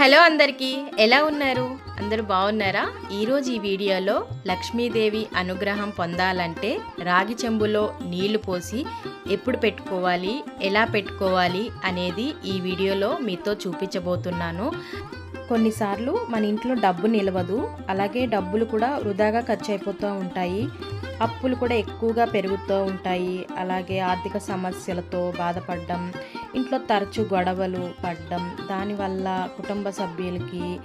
Hello అందరికీ ఎలా ఉన్నారు? అందరూ బాగున్నారా? ఈరోజు ఈ వీడియోలో లక్ష్మీదేవి అనుగ్రహం పొందాలంటే రాగి చెంబులో నీళ్ళు పోసి ఎప్పుడు పెట్టుకోవాలి ఎలా పెట్టుకోవాలి అనేది ఈ వీడియోలో మీతో చూపించబోతున్నాను. కొన్నిసార్లు మన ఇంట్లో డబ్బు నిలవదు అలాగే డబ్బులు కూడా వృధాగా ఖర్చు అయిపోతూ ఉంటాయి అప్పులు కూడా ఎక్కువగా పెరుగుతూ ఉంటాయి అలాగే ఆర్థిక సమస్యలతో బాధపడడం ఇంట్లో తరచు గొడవలు పడ్డం దానివల్ల కుటుంబ సభ్యులకి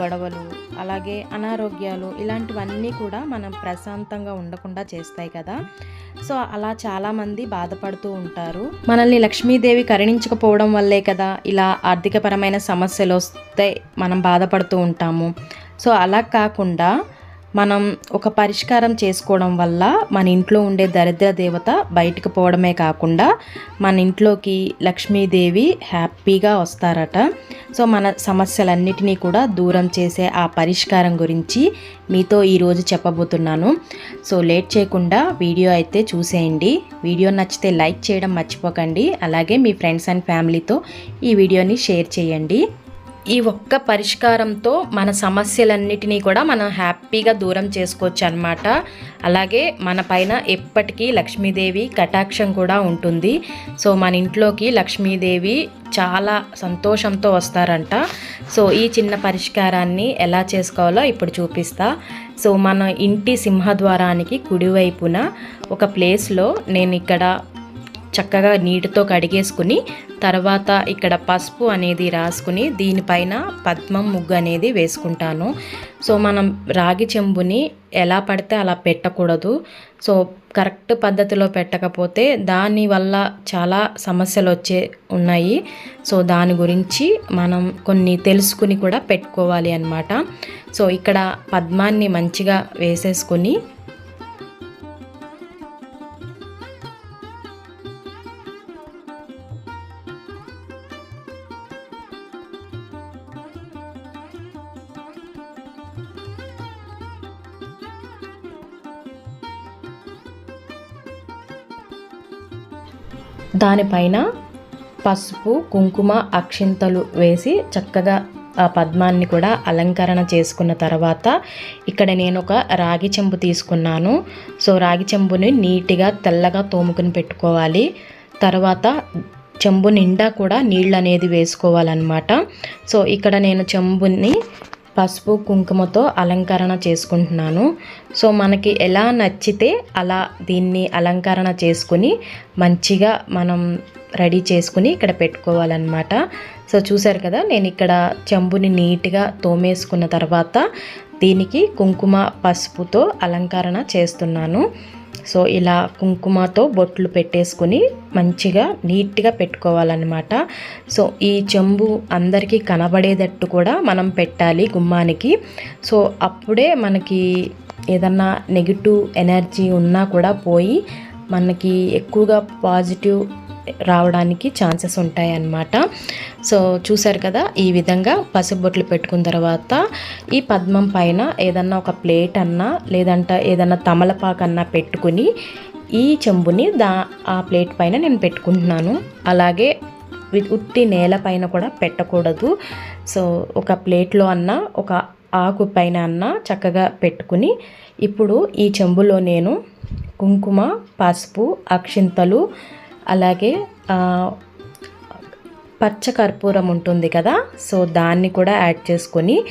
గొడవలు అలాగే అనారోగ్యాలు ఇలాంటివన్నీ కూడా మనం ప్రశాంతంగా ఉండకుండా చేస్తాయి కదా. సో అలా చాలామంది బాధపడుతూ ఉంటారు. మనల్ని లక్ష్మీదేవి కరుణించకపోవడం వల్లే కదా ఇలా ఆర్థికపరమైన సమస్యలు వస్తే మనం బాధపడుతూ ఉంటాము. సో అలా కాకుండా మనం ఒక పరిష్కారం చేసుకోవడం వల్ల మన ఇంట్లో ఉండే దరిద్ర దేవత బయటకు పోవడమే కాకుండా మన ఇంట్లోకి లక్ష్మీదేవి హ్యాపీగా వస్తారట. సో మన సమస్యలన్నిటినీ కూడా దూరం చేసే ఆ పరిష్కారం గురించి మీతో ఈరోజు చెప్పబోతున్నాను. సో లేట్ చేయకుండా వీడియో అయితే చూసేయండి. వీడియో నచ్చితే లైక్ చేయడం మర్చిపోకండి. అలాగే మీ ఫ్రెండ్స్ అండ్ ఫ్యామిలీతో ఈ వీడియోని షేర్ చేయండి. ఈ ఒక్క పరిష్కారంతో మన సమస్యలన్నిటినీ కూడా మనం హ్యాపీగా దూరం చేసుకోవచ్చు అనమాట అలాగే మన పైన ఎప్పటికీ లక్ష్మీదేవి కటాక్షం కూడా ఉంటుంది. సో మన ఇంట్లోకి లక్ష్మీదేవి చాలా సంతోషంతో వస్తారంట. సో ఈ చిన్న పరిష్కారాన్ని ఎలా చేసుకోవాలో ఇప్పుడు చూపిస్తా. సో మన ఇంటి సింహద్వారానికి కుడివైపున ఒక ప్లేస్లో నేను ఇక్కడ చక్కగా నీటితో కడిగేసుకుని తర్వాత ఇక్కడ పసుపు అనేది రాసుకుని దీనిపైన పద్మం ముగ్గు అనేది వేసుకుంటాను. సో మనం రాగి చెంబుని ఎలా పడితే అలా పెట్టకూడదు. సో కరెక్ట్ పద్ధతిలో పెట్టకపోతే దానివల్ల చాలా సమస్యలు వచ్చే ఉన్నాయి. సో దాని గురించి మనం కొన్ని తెలుసుకుని కూడా పెట్టుకోవాలి అన్నమాట. సో ఇక్కడ పద్మాన్ని మంచిగా వేసేసుకొని దానిపైన పసుపు కుంకుమ అక్షింతలు వేసి చక్కగా ఆ పద్మాన్ని కూడా అలంకరణ చేసుకున్న తర్వాత ఇక్కడ నేను ఒక రాగి చెంబు తీసుకున్నాను. సో రాగి చెంబుని నీట్గా తెల్లగా తోముకుని పెట్టుకోవాలి. తర్వాత చెంబు నిండా కూడా నీళ్ళు అనేది వేసుకోవాలన్నమాట. సో ఇక్కడ నేను చెంబుని పసుపు కుంకుమతో అలంకరణ చేసుకుంటున్నాను. సో మనకి ఎలా నచ్చితే అలా దీన్ని అలంకరణ చేసుకుని మంచిగా మనం రెడీ చేసుకుని ఇక్కడ పెట్టుకోవాలన్నమాట. సో చూసారు కదా నేను ఇక్కడ చెంబుని నీట్గా తోమేసుకున్న తర్వాత దీనికి కుంకుమ పసుపుతో అలంకరణ చేస్తున్నాను. సో ఇలా కుంకుమతో బొట్లు పెట్టేసుకుని మంచిగా నీట్గా పెట్టుకోవాలన్నమాట. సో ఈ చెంబు అందరికీ కనబడేటట్టు కూడా మనం పెట్టాలి గుమ్మానికి. సో అప్పుడే మనకి ఏదన్నా నెగిటివ్ ఎనర్జీ ఉన్నా కూడా పోయి మనకి ఎక్కువగా పాజిటివ్ రావడానికి ఛాన్సెస్ ఉంటాయి అన్నమాట సో చూసారు కదా ఈ విధంగా పసుబొట్లు పెట్టుకున్న తర్వాత ఈ పద్మం పైన ఏదన్నా ఒక ప్లేట్ అన్నా లేదంటే ఏదన్నా తమలపాకు అన్నా పెట్టుకుని ఈ చెంబుని దా ఆ ప్లేట్ పైన నేను పెట్టుకుంటున్నాను. అలాగే ఉట్టి నేల పైన కూడా పెట్టకూడదు. సో ఒక ప్లేట్లో అన్నా ఒక ఆకు పైన అన్నా చక్కగా పెట్టుకుని ఇప్పుడు ఈ చెంబులో నేను కుంకుమ పసుపు అక్షింతలు అలాగే పచ్చ కర్పూరం ఉంటుంది కదా సో దాన్ని కూడా యాడ్ చేసుకొని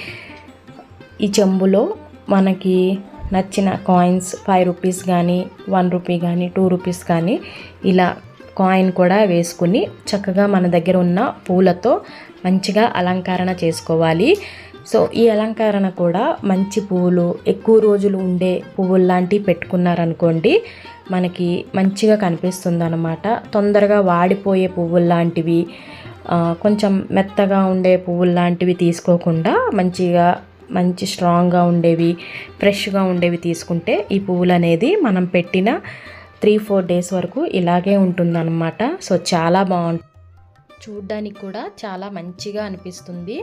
ఈ చెంబులో మనకి నచ్చిన కాయిన్స్ ఫైవ్ రూపీస్ కానీ వన్ రూపీ కానీ టూ రూపీస్ కానీ ఇలా కాయిన్ కూడా వేసుకుని చక్కగా మన దగ్గర ఉన్న పూలతో మంచిగా అలంకరణ చేసుకోవాలి. సో ఈ అలంకరణ కూడా మంచి పువ్వులు ఎక్కువ రోజులు ఉండే పువ్వులు లాంటివి పెట్టుకున్నారనుకోండి మనకి మంచిగా కనిపిస్తుంది అనమాట తొందరగా వాడిపోయే పువ్వులు లాంటివి కొంచెం మెత్తగా ఉండే పువ్వులు లాంటివి తీసుకోకుండా మంచిగా మంచి స్ట్రాంగ్గా ఉండేవి ఫ్రెష్గా ఉండేవి తీసుకుంటే ఈ పువ్వులు అనేది మనం పెట్టిన త్రీ ఫోర్ డేస్ వరకు ఇలాగే ఉంటుందన్నమాట. సో చాలా బాగుంటుంది. చూడ్డానికి కూడా చాలా మంచిగా అనిపిస్తుంది.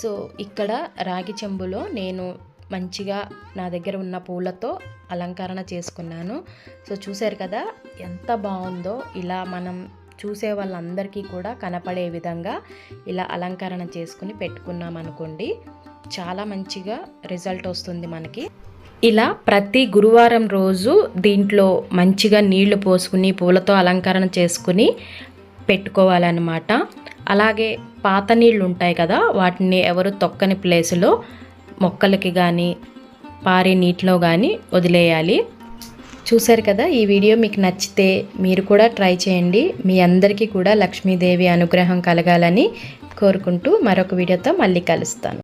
సో ఇక్కడ రాగి చెంబులో నేను మంచిగా నా దగ్గర ఉన్న పూలతో అలంకరణ చేసుకున్నాను. సో చూశారు కదా ఎంత బాగుందో. ఇలా మనం చూసే వాళ్ళందరికీ కూడా కనపడే విధంగా ఇలా అలంకరణ చేసుకుని పెట్టుకున్నాం అనుకోండి చాలా మంచిగా రిజల్ట్ వస్తుంది మనకి. ఇలా ప్రతి గురువారం రోజు దీంట్లో మంచిగా నీళ్ళు పోసుకుని పూలతో అలంకరణ చేసుకుని పెట్టుకోవాలన్నమాట. అలాగే పాత నీళ్ళు ఉంటాయి కదా వాటిని ఎవరు తొక్కని ప్లేసులో మొక్కలకి కానీ పారే నీటిలో కానీ వదిలేయాలి. చూశారు కదా ఈ వీడియో మీకు నచ్చితే మీరు కూడా ట్రై చేయండి. మీ అందరికీ కూడా లక్ష్మీదేవి అనుగ్రహం కలగాలని కోరుకుంటూ మరొక వీడియోతో మళ్ళీ కలుస్తాను.